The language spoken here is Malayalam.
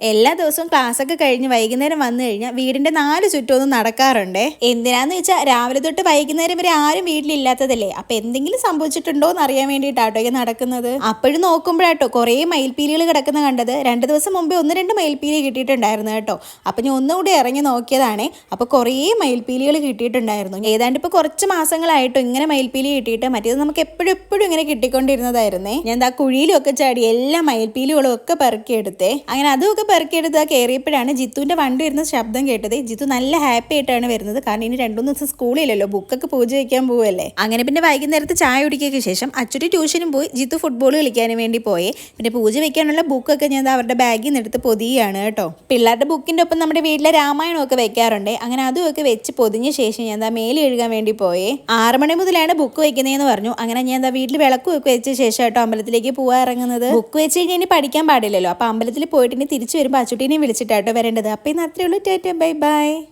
എല്ലാ ദിവസവും ക്ലാസ് ഒക്കെ കഴിഞ്ഞ് വൈകുന്നേരം വന്നു കഴിഞ്ഞാൽ വീടിന്റെ നാല് ചുറ്റും ഒന്ന് നടക്കാറുണ്ട്. എന്തിനാന്ന് വെച്ചാൽ രാവിലെ തൊട്ട് വൈകുന്നേരം വരെ ആരും വീട്ടിലില്ലാത്തതല്ലേ? അപ്പൊ എന്തെങ്കിലും സംഭവിച്ചിട്ടുണ്ടോ എന്ന് അറിയാൻ വേണ്ടിയിട്ടാട്ടോ ഈ നടക്കുന്നത്. അപ്പോഴും നോക്കുമ്പോഴാട്ടോ കുറേ മയിൽപ്പീലികൾ കിടക്കുന്ന കണ്ടത്. രണ്ട് ദിവസം മുമ്പേ ഒന്ന് രണ്ട് മയിൽപ്പീലി കിട്ടിയിട്ടുണ്ടായിരുന്നു കേട്ടോ. അപ്പൊ ഞാൻ ഒന്നുകൂടി ഇറങ്ങി നോക്കിയതാണേ. അപ്പൊ കുറേ മയിൽപ്പീലികൾ കിട്ടിയിട്ടുണ്ടായിരുന്നു. ഏതാണ്ട് ഇപ്പൊ കുറച്ച് മാസങ്ങളായിട്ടും ഇങ്ങനെ മയിൽപ്പീലി കിട്ടിയിട്ട് മറ്റേത് നമുക്ക് എപ്പോഴും എപ്പോഴും ഇങ്ങനെ കിട്ടിക്കൊണ്ടിരുന്നതായിരുന്നേ. ഞാൻ എന്താ കുഴിയിലും ഒക്കെ ചാടി എല്ലാ മയിൽപ്പീലികളും ഒക്കെ പെറുക്കിയെടുത്തേ. അങ്ങനെ അതുമൊക്കെ പെറുക്കിയെടുത്ത് കയറിയപ്പോഴാണ് ജിത്തുവിന്റെ വണ്ടി വരുന്ന ശബ്ദം കേട്ടത്. ജിത്തു നല്ല ഹാപ്പി ആയിട്ടാണ് വരുന്നത്. കാരണം ഇനി രണ്ടു ദിവസം സ്കൂളിലല്ലോ ബുക്കൊക്കെ പൂജ വയ്ക്കാൻ പോവല്ലേ? അങ്ങനെ പിന്നെ വൈകുന്നേരത്ത് ചായ കുടിക്കൊക്കെ ശേഷം അച്ചുടി ട്യൂഷനും പോയി ജിത്തു ഫുട്ബോൾ കളിക്കാനും വേണ്ടി പോയി. പിന്നെ പൂജ വയ്ക്കാനുള്ള ബുക്കൊക്കെ ഞാൻ അവരുടെ ബാഗിൽ നിന്ന് എടുത്ത് പൊതിയാണ് കേട്ടോ. പിള്ളേരുടെ ബുക്കിന്റെ ഒപ്പം നമ്മുടെ വീട്ടിലെ രാമായണമൊക്കെ വെക്കാറുണ്ട്. അങ്ങനെ അതുമൊക്കെ വെച്ച് പൊതിഞ്ഞ ശേഷം ഞാൻ എന്താ മേലെ എഴുകാൻ വേണ്ടി പോയേ. ആറ് മണി മുതലാണ് ബുക്ക് വെക്കുന്നതെന്ന് പറഞ്ഞു. അങ്ങനെ ഞാൻ എന്താ വീട്ടിൽ വിളക്ക് വെച്ച ശേഷം കേട്ടോ അമ്പലത്തിലേക്ക് പോകാൻ ഇറങ്ങുന്നത്. ബുക്ക് വെച്ച് കഴിഞ്ഞാൽ പഠിക്കാൻ പാടില്ലല്ലോ. അപ്പൊ അമ്പലത്തിൽ പോയിട്ട് ഇനി തിരിച്ചു വരുമ്പോൾ അച്ചുട്ടീനെയും വിളിച്ചിട്ടാട്ടോ വരേണ്ടത്. അപ്പം ഇന്ന് അത്രേ ഉള്ളൂ. Tata bye bye.